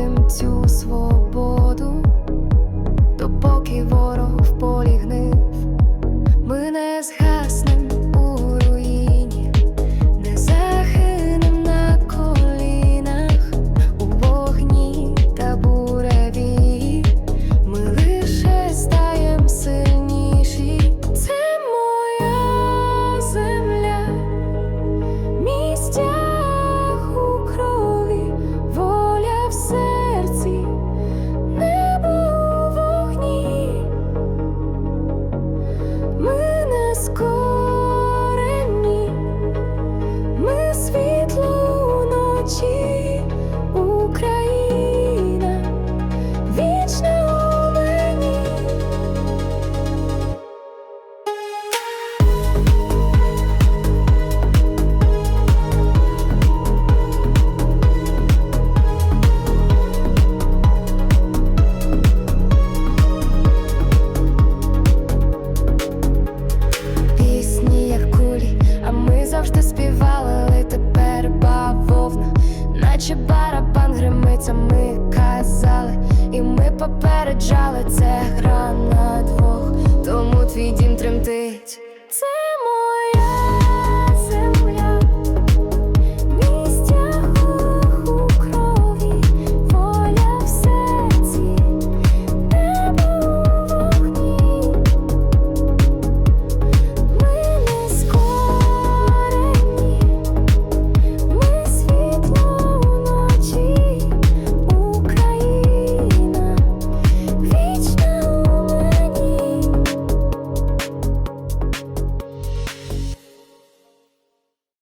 Будем цю свободу, допоки ворог полігнив, ми не згадуємо. ми казали, і ми попереджали це гра на двох, тому твій дім тремтить. Це